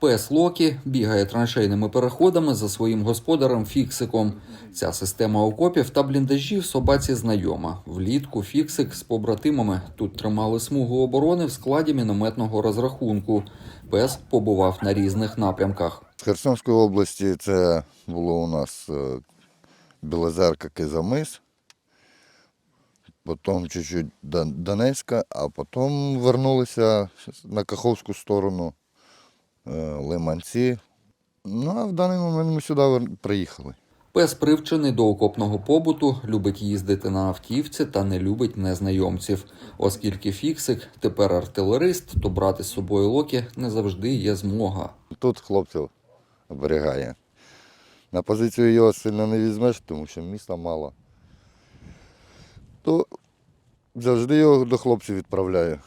Пес Локі бігає траншейними переходами за своїм господарем Фіксиком. Ця система окопів та бліндажів собаці знайома. Влітку Фіксик з побратимами тут тримали смугу оборони в складі мінометного розрахунку. Пес побував на різних напрямках. З Херсонської області це було у нас е, Білозерка, Кизамис, потім чуть-чуть Донецька, а потім вернулися на Каховську сторону, Лиманці. Ну, а в даний момент ми сюди приїхали. Пес привчений до окопного побуту, любить їздити на автівці та не любить незнайомців. Оскільки Фіксик тепер артилерист, то брати з собою Локі не завжди є змога. Тут хлопців оберігає. На позицію його сильно не візьмеш, тому що міста мало. То завжди його до хлопців відправляю.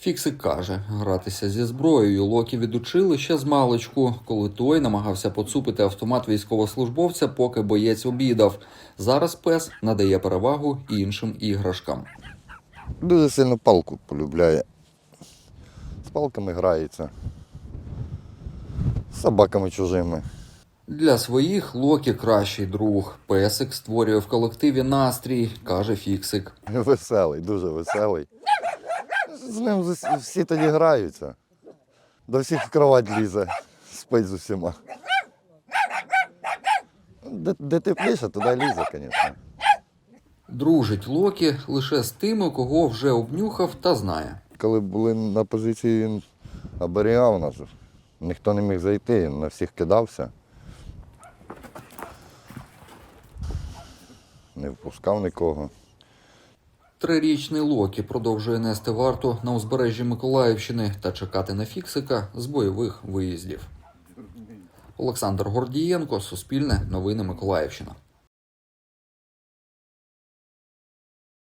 Фіксик каже, гратися зі зброєю Локі відучили ще з маличку, коли той намагався поцупити автомат військовослужбовця, поки боєць обідав. Зараз пес надає перевагу іншим іграшкам. Дуже сильно палку полюбляє. З палками грається. З собаками чужими. Для своїх Локі кращий друг. Песик створює в колективі настрій, каже Фіксик. Веселий, дуже веселий. З ним всі тоді граються. До всіх в кровать лізе, спить з усіма. Де, де тепліше, туди лізе, звісно. Дружить Локі лише з тими, кого вже обнюхав та знає. Коли були на позиції, він оберігав нас. Ніхто не міг зайти, він на всіх кидався. Не впускав нікого. Трирічний Локі продовжує нести варту на узбережжі Миколаївщини та чекати на Фіксика з бойових виїздів. Олександр Гордієнко, Суспільне, Новини Миколаївщина.